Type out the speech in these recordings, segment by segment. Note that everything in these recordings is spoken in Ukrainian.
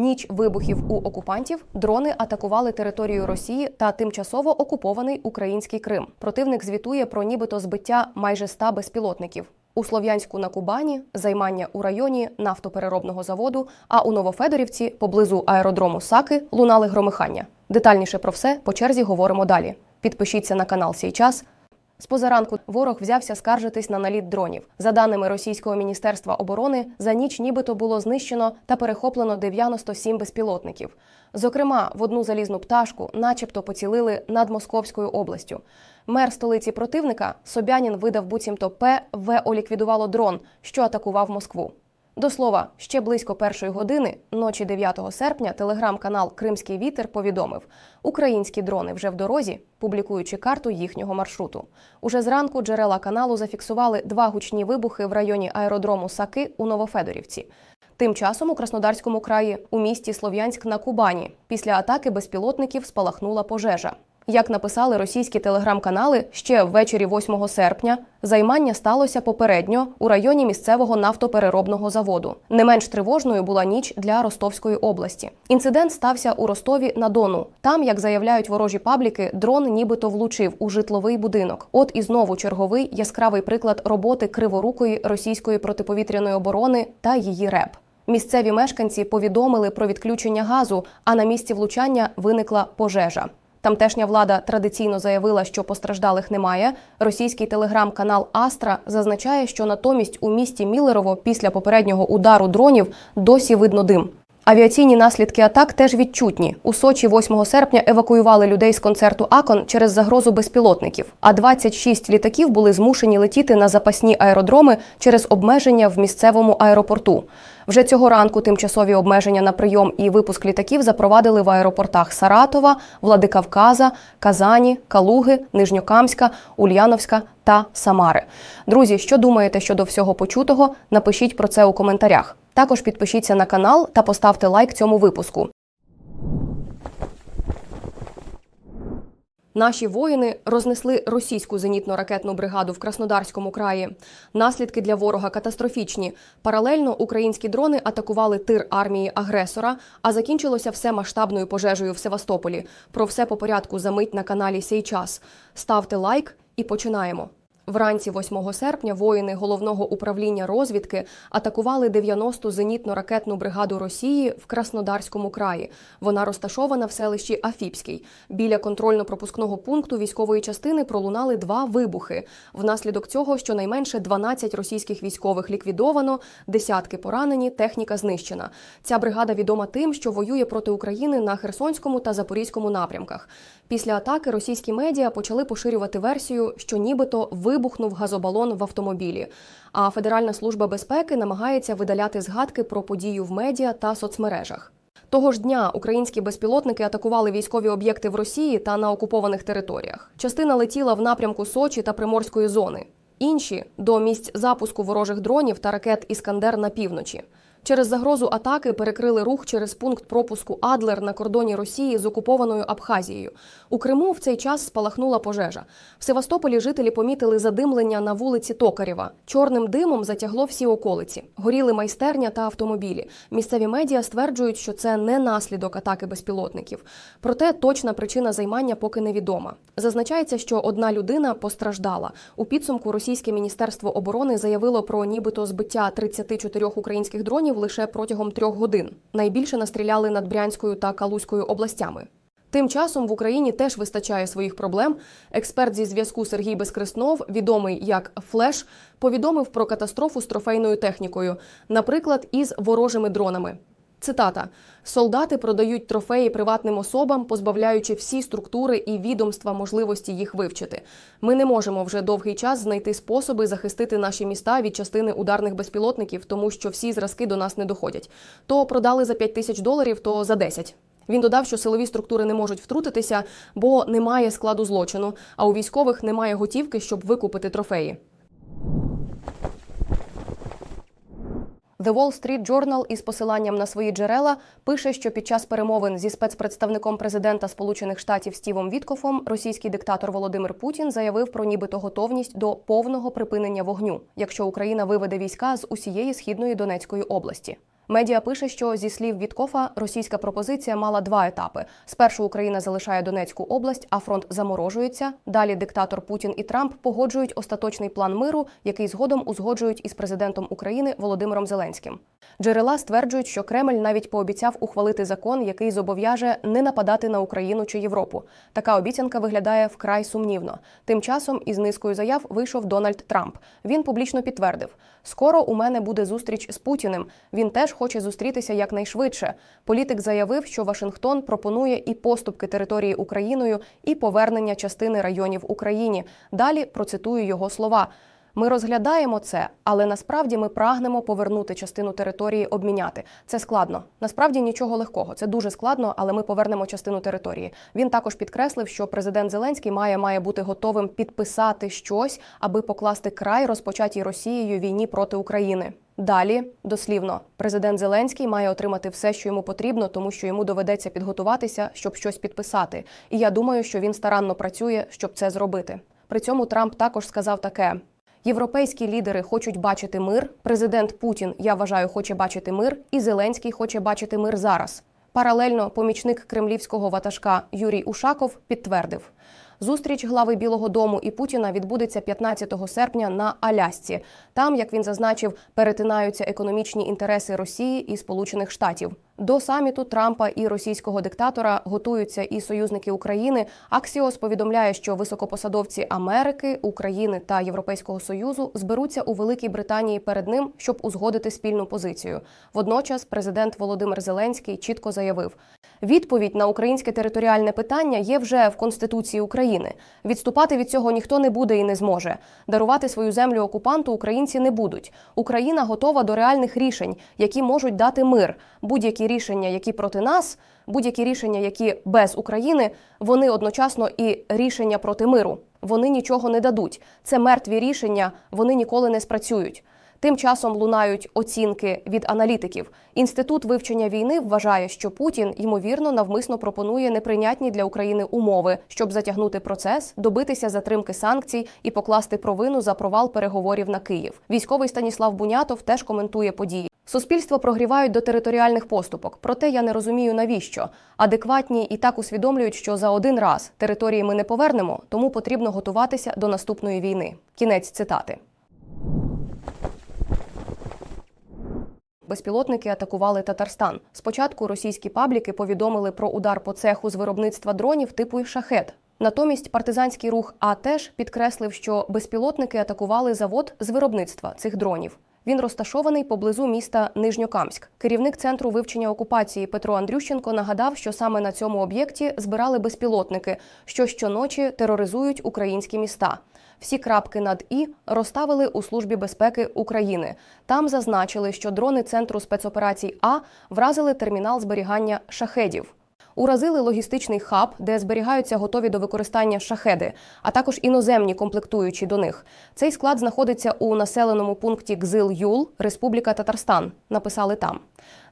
Ніч вибухів у окупантів дрони атакували територію Росії та тимчасово окупований український Крим. Противник звітує про нібито збиття майже 100 безпілотників. У Слов'янську на Кубані займання у районі нафтопереробного заводу, а у Новофедорівці поблизу аеродрому Саки лунали громихання. Детальніше про все по черзі говоримо далі. Підпишіться на канал «Сій час». З позаранку ворог взявся скаржитись на наліт дронів. За даними російського міністерства оборони, за ніч нібито було знищено та перехоплено 97 безпілотників. Зокрема, в одну залізну пташку, начебто, поцілили над Московською областю. Мер столиці противника Собянін видав буцімто ПВО ліквідувало дрон, що атакував Москву. До слова, ще близько першої години, ночі 9 серпня, телеграм-канал Кримський вітер повідомив: українські дрони вже в дорозі, публікуючи карту їхнього маршруту. Уже зранку джерела каналу зафіксували два гучні вибухи в районі аеродрому Саки у Новофедорівці. Тим часом у Краснодарському краї у місті Слов'янськ на Кубані після атаки безпілотників спалахнула пожежа. Як написали російські телеграм-канали, ще ввечері 8 серпня займання сталося попередньо у районі місцевого нафтопереробного заводу. Не менш тривожною була ніч для Ростовської області. Інцидент стався у Ростові на Дону. Там, як заявляють ворожі пабліки, дрон нібито влучив у житловий будинок. От і знову черговий яскравий приклад роботи криворукої російської протиповітряної оборони та її РЕП. Місцеві мешканці повідомили про відключення газу, а на місці влучання виникла пожежа. Тамтешня влада традиційно заявила, що постраждалих немає. Російський телеграм-канал Астра зазначає, що натомість у місті Мілерово після попереднього удару дронів досі видно дим. Авіаційні наслідки атак теж відчутні. У Сочі 8 серпня евакуювали людей з концерту Акон через загрозу безпілотників. А 26 літаків були змушені летіти на запасні аеродроми через обмеження в місцевому аеропорту. Вже цього ранку тимчасові обмеження на прийом і випуск літаків запровадили в аеропортах Саратова, Владикавказа, Казані, Калуги, Нижньокамська, Ульяновська та Самари. Друзі, що думаєте щодо всього почутого? Напишіть про це у коментарях. Також підпишіться на канал та поставте лайк цьому випуску. Наші воїни рознесли російську зенітно-ракетну бригаду в Краснодарському краї. Наслідки для ворога катастрофічні. Паралельно українські дрони атакували тир армії агресора, а закінчилося все масштабною пожежею в Севастополі. Про все по порядку за мить на каналі Сей час. Ставте лайк і починаємо. Вранці 8 серпня воїни головного управління розвідки атакували 90-ту зенітно-ракетну бригаду Росії в Краснодарському краї. Вона розташована в селищі Афіпський. Біля контрольно-пропускного пункту військової частини пролунали два вибухи. Внаслідок цього щонайменше 12 російських військових ліквідовано, десятки поранені, техніка знищена. Ця бригада відома тим, що воює проти України на Херсонському та Запорізькому напрямках. Після атаки російські медіа почали поширювати версію, що нібито вибухнув газобалон в автомобілі. А Федеральна служба безпеки намагається видаляти згадки про подію в медіа та соцмережах. Того ж дня українські безпілотники атакували військові об'єкти в Росії та на окупованих територіях. Частина летіла в напрямку Сочі та Приморської зони. Інші до місць запуску ворожих дронів та ракет Іскандер на півночі. Через загрозу атаки перекрили рух через пункт пропуску Адлер на кордоні Росії з окупованою Абхазією. У Криму в цей час спалахнула пожежа. В Севастополі жителі помітили задимлення на вулиці Токарєва. Чорним димом затягло всі околиці. Горіли майстерня та автомобілі. Місцеві медіа стверджують, що це не наслідок атаки безпілотників. Проте точна причина займання поки невідома. Зазначається, що одна людина постраждала. У підсумку російське міністерство оборони заявило про нібито збиття 34 українських дронів лише протягом трьох годин. Найбільше настріляли над Брянською та Калузькою областями. Тим часом в Україні теж вистачає своїх проблем. Експерт зі зв'язку Сергій Безкреснов, відомий як Флеш, повідомив про катастрофу з трофейною технікою, наприклад, із ворожими дронами. Цитата: солдати продають трофеї приватним особам, позбавляючи всі структури і відомства можливості їх вивчити. Ми не можемо вже довгий час знайти способи захистити наші міста від частини ударних безпілотників, тому що всі зразки до нас не доходять. То продали за 5 тисяч доларів, то за 10. Він додав, що силові структури не можуть втрутитися, бо немає складу злочину, а у військових немає готівки, щоб викупити трофеї. The Wall Street Journal із посиланням на свої джерела пише, що під час перемовин зі спецпредставником президента Сполучених Штатів Стівом Віткофом російський диктатор Володимир Путін заявив про нібито готовність до повного припинення вогню, якщо Україна виведе війська з усієї східної Донецької області. Медіа пише, що зі слів Віткофа російська пропозиція мала два етапи: спершу Україна залишає Донецьку область, а фронт заморожується. Далі диктатор Путін і Трамп погоджують остаточний план миру, який згодом узгоджують із президентом України Володимиром Зеленським. Джерела стверджують, що Кремль навіть пообіцяв ухвалити закон, який зобов'яже не нападати на Україну чи Європу. Така обіцянка виглядає вкрай сумнівно. Тим часом із низкою заяв вийшов Дональд Трамп. Він публічно підтвердив: скоро у мене буде зустріч з Путіним. Він теж хоче зустрітися якнайшвидше. Політик заявив, що Вашингтон пропонує і поступки території Україною, і повернення частини районів Україні. Далі процитую його слова. Ми розглядаємо це, але насправді ми прагнемо повернути частину території, обміняти. Це складно. Насправді нічого легкого. Це дуже складно, але ми повернемо частину території. Він також підкреслив, що президент Зеленський має має бути готовим підписати щось, аби покласти край розпочатій Росією війні проти України. Далі, дослівно, президент Зеленський має отримати все, що йому потрібно, тому що йому доведеться підготуватися, щоб щось підписати. І я думаю, що він старанно працює, щоб це зробити. При цьому Трамп також сказав таке. Європейські лідери хочуть бачити мир. Президент Путін, я вважаю, хоче бачити мир, і Зеленський хоче бачити мир зараз. Паралельно помічник кремлівського ватажка Юрій Ушаков підтвердив. Зустріч глави Білого Дому і Путіна відбудеться 15 серпня на Алясці. Там, як він зазначив, перетинаються економічні інтереси Росії і Сполучених Штатів. До саміту Трампа і російського диктатора готуються і союзники України. Аксіос повідомляє, що високопосадовці Америки, України та Європейського союзу зберуться у Великій Британії перед ним, щоб узгодити спільну позицію. Водночас, президент Володимир Зеленський чітко заявив: відповідь на українське територіальне питання є вже в Конституції України. Відступати від цього ніхто не буде і не зможе. Дарувати свою землю окупанту українці не будуть. Україна готова до реальних рішень, які можуть дати мир. Будь-які рішення, які проти нас, будь-які рішення, які без України, вони одночасно і рішення проти миру. Вони нічого не дадуть. Це мертві рішення, вони ніколи не спрацюють. Тим часом лунають оцінки від аналітиків. Інститут вивчення війни вважає, що Путін ймовірно навмисно пропонує неприйнятні для України умови, щоб затягнути процес, добитися затримки санкцій і покласти провину за провал переговорів на Київ. Військовий Станіслав Бунятов теж коментує події. Суспільство прогрівають до територіальних поступок, проте я не розумію навіщо. Адекватні і так усвідомлюють, що за один раз території ми не повернемо, тому потрібно готуватися до наступної війни. Кінець цитати. Безпілотники атакували Татарстан. Спочатку російські пабліки повідомили про удар по цеху з виробництва дронів типу шахет. Натомість партизанський рух А теж підкреслив, що безпілотники атакували завод з виробництва цих дронів. Він розташований поблизу міста Нижньокамськ. Керівник центру вивчення окупації Петро Андрющенко нагадав, що саме на цьому об'єкті збирали безпілотники, що щоночі тероризують українські міста. Всі крапки над і розставили у службі безпеки України. Там зазначили, що дрони центру спецоперацій А вразили термінал зберігання шахедів. Уразили логістичний хаб, де зберігаються готові до використання шахеди, а також іноземні комплектуючі до них. Цей склад знаходиться у населеному пункті Гзил-Юл, Республіка Татарстан. Написали там.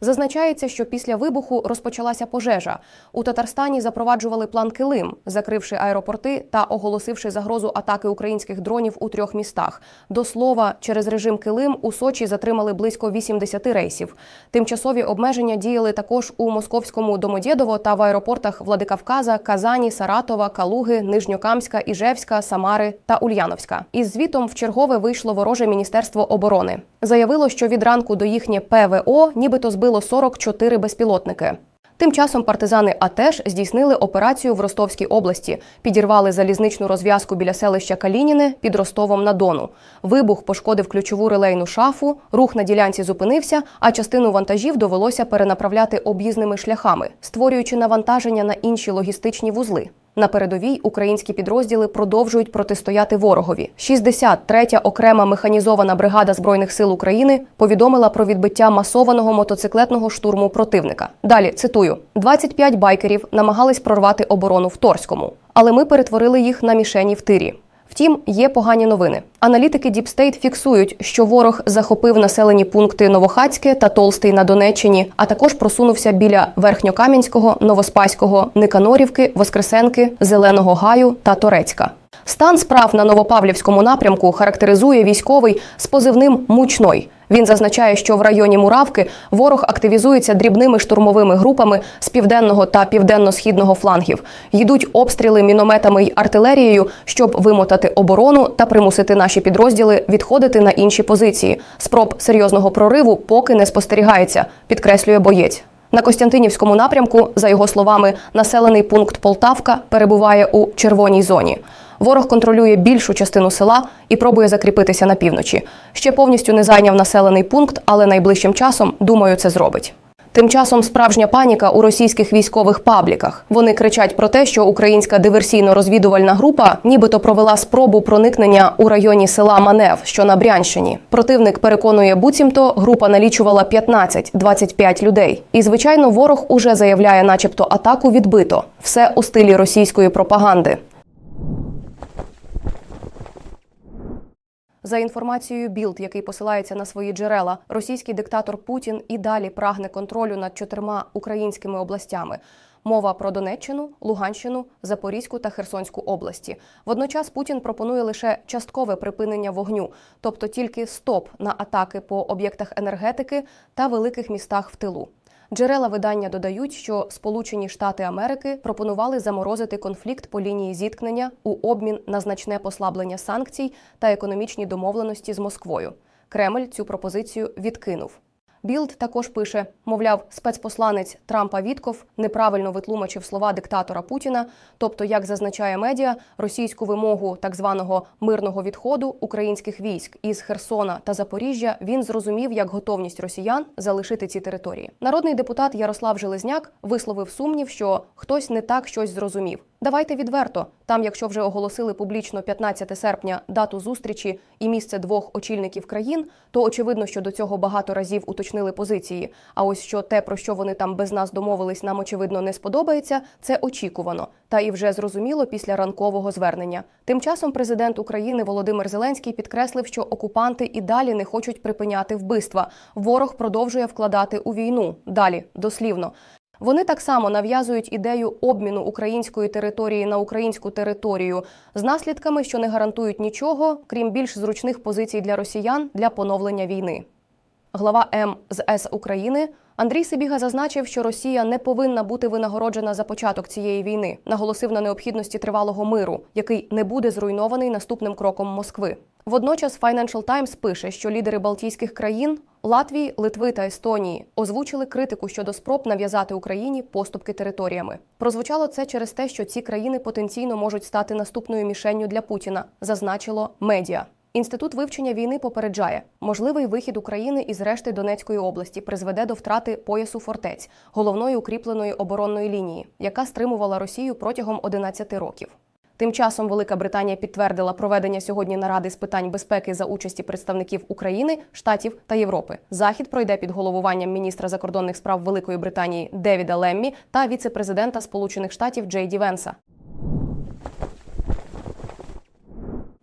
Зазначається, що після вибуху розпочалася пожежа. У Татарстані запроваджували план Килим, закривши аеропорти та оголосивши загрозу атаки українських дронів у трьох містах. До слова, через режим Килим у Сочі затримали близько 80 рейсів. Тимчасові обмеження діяли також у московському Домодєдово та в аеропортах Владикавказа, Казані, Саратова, Калуги, Нижньокамська, Іжевська, Самари та Ульяновська. Із звітом в чергове вийшло вороже міністерство оборони. Заявило, що від ранку до їхнє ПВО нібито збило 44 безпілотники. Тим часом партизани АТЕШ здійснили операцію в Ростовській області, підірвали залізничну розв'язку біля селища Калініне під Ростовом на Дону. Вибух пошкодив ключову релейну шафу, рух на ділянці зупинився, а частину вантажів довелося перенаправляти об'їзними шляхами, створюючи навантаження на інші логістичні вузли. На передовій українські підрозділи продовжують протистояти ворогові. 63-я окрема механізована бригада збройних сил України повідомила про відбиття масованого мотоциклетного штурму противника. Далі цитую: 25 байкерів намагались прорвати оборону в Торському, але ми перетворили їх на мішені в тирі. Втім, є погані новини. Аналітики State фіксують, що ворог захопив населені пункти Новохацьке та Толстий на Донеччині, а також просунувся біля Верхньокам'янського, Новоспаського, Никанорівки, Воскресенки, Зеленого Гаю та Торецька. Стан справ на Новопавлівському напрямку характеризує військовий з позивним мучной. Він зазначає, що в районі Муравки ворог активізується дрібними штурмовими групами з південного та південно-східного флангів. Йдуть обстріли мінометами й артилерією, щоб вимотати оборону та примусити наші підрозділи відходити на інші позиції. Спроб серйозного прориву поки не спостерігається, підкреслює боєць. На Костянтинівському напрямку, за його словами, населений пункт Полтавка перебуває у червоній зоні. Ворог контролює більшу частину села і пробує закріпитися на півночі. Ще повністю не зайняв населений пункт, але найближчим часом, думаю, це зробить. Тим часом справжня паніка у російських військових пабліках. Вони кричать про те, що українська диверсійно-розвідувальна група нібито провела спробу проникнення у районі села Манев, що на Брянщині. Противник переконує, буцімто група налічувала 15-25 людей. І звичайно, ворог уже заявляє, начебто, атаку відбито. Все у стилі російської пропаганди. За інформацією Білд, який посилається на свої джерела, російський диктатор Путін і далі прагне контролю над чотирма українськими областями. Мова про Донеччину, Луганщину, Запорізьку та Херсонську області. Водночас Путін пропонує лише часткове припинення вогню, тобто тільки стоп на атаки по об'єктах енергетики та великих містах в тилу. Джерела видання додають, що Сполучені Штати Америки пропонували заморозити конфлікт по лінії зіткнення у обмін на значне послаблення санкцій та економічні домовленості з Москвою. Кремль цю пропозицію відкинув. Білд також пише: мовляв, спецпосланець Трампа Вітков неправильно витлумачив слова диктатора Путіна. Тобто, як зазначає медіа, російську вимогу так званого мирного відходу українських військ із Херсона та Запоріжжя він зрозумів як готовність росіян залишити ці території. Народний депутат Ярослав Железняк висловив сумнів, що хтось не так щось зрозумів. Давайте відверто. Там, якщо вже оголосили публічно 15 серпня дату зустрічі і місце двох очільників країн, то очевидно, що до цього багато разів уточнили позиції. А ось що те, про що вони там без нас домовились, нам очевидно не сподобається, це очікувано. Та і вже зрозуміло після ранкового звернення. Тим часом президент України Володимир Зеленський підкреслив, що окупанти і далі не хочуть припиняти вбивства. Ворог продовжує вкладати у війну. Далі дослівно. Вони так само нав'язують ідею обміну української території на українську територію з наслідками, що не гарантують нічого, крім більш зручних позицій для росіян для поновлення війни. Глава М з С України Андрій Сибіга зазначив, що Росія не повинна бути винагороджена за початок цієї війни. Наголосив на необхідності тривалого миру, який не буде зруйнований наступним кроком Москви. Водночас Financial Times пише, що лідери Балтійських країн Латвії, Литви та Естонії озвучили критику щодо спроб нав'язати Україні поступки територіями. Прозвучало це через те, що ці країни потенційно можуть стати наступною мішенню для Путіна, зазначило медіа. Інститут вивчення війни попереджає, можливий вихід України із решти Донецької області призведе до втрати поясу фортець, головної укріпленої оборонної лінії, яка стримувала Росію протягом 11 років. Тим часом Велика Британія підтвердила проведення сьогодні наради з питань безпеки за участі представників України, штатів та Європи. Захід пройде під головуванням міністра закордонних справ Великої Британії Девіда Леммі та віце-президента Сполучених Штатів Джей Ді Венса.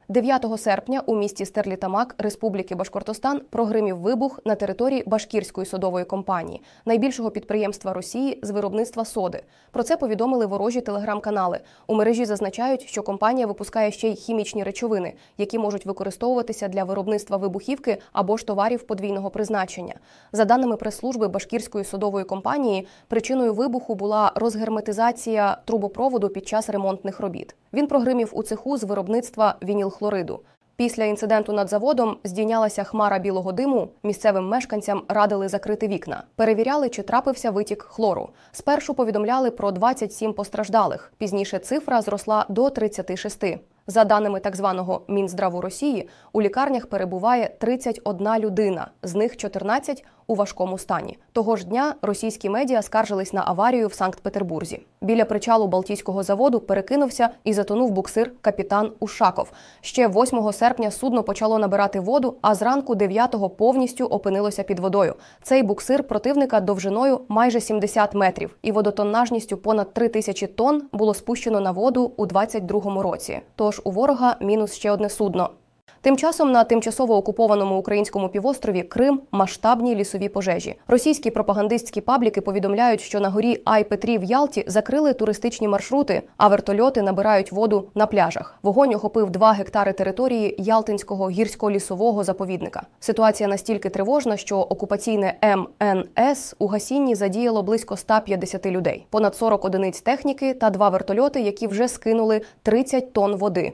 9 серпня у місті Стерлітамак Республіки Башкортостан прогримів вибух на території Башкірської содової компанії, найбільшого підприємства Росії з виробництва соди. Про це повідомили ворожі телеграм-канали. У мережі зазначають, що компанія випускає ще й хімічні речовини, які можуть використовуватися для виробництва вибухівки або ж товарів подвійного призначення. За даними прес-служби Башкірської содової компанії, причиною вибуху була розгерметизація трубопроводу під час ремонтних робіт. Він прогримів у цеху з виробництва вінілхлориду. Після інциденту над заводом здійнялася хмара білого диму. Місцевим мешканцям радили закрити вікна. Перевіряли, чи трапився витік хлору. Спершу повідомляли про 27 постраждалих. Пізніше цифра зросла до 36. За даними так званого Мінздраву Росії, у лікарнях перебуває 31 людина, з них 14 у важкому стані. Того ж дня російські медіа скаржились на аварію в Санкт-Петербурзі. Біля причалу Балтійського заводу перекинувся і затонув буксир капітан Ушаков. Ще 8 серпня судно почало набирати воду, а зранку 9-го повністю опинилося під водою. Цей буксир противника довжиною майже 70 метрів і водотоннажністю понад 3 тисячі тонн було спущено на воду у 22-му році. Тож у ворога мінус ще одне судно. Тим часом на тимчасово окупованому українському півострові Крим масштабні лісові пожежі. Російські пропагандистські пабліки повідомляють, що на горі Ай-Петрі в Ялті закрили туристичні маршрути, а вертольоти набирають воду на пляжах. Вогонь охопив 2 гектари території Ялтинського гірсько-лісового заповідника. Ситуація настільки тривожна, що окупаційне МНС у гасінні задіяло близько 150 людей, понад 40 одиниць техніки та два вертольоти, які вже скинули 30 тонн води.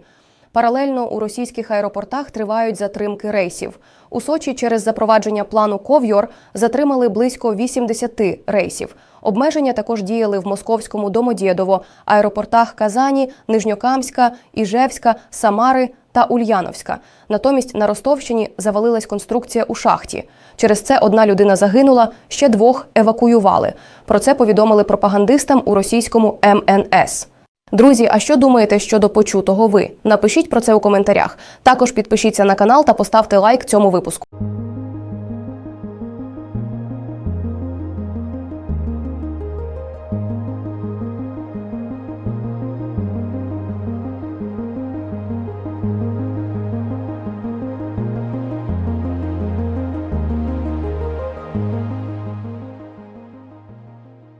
Паралельно у російських аеропортах тривають затримки рейсів. У Сочі через запровадження плану Ковйор затримали близько 80 рейсів. Обмеження також діяли в московському Домодєдово, аеропортах Казані, Нижньокамська, Іжевська, Самари та Ульяновська. Натомість на Ростовщині завалилась конструкція у шахті. Через це одна людина загинула, ще двох евакуювали. Про це повідомили пропагандистам у російському МНС. Друзі, а що думаєте щодо почутого ви? Напишіть про це у коментарях. Також підпишіться на канал та поставте лайк цьому випуску.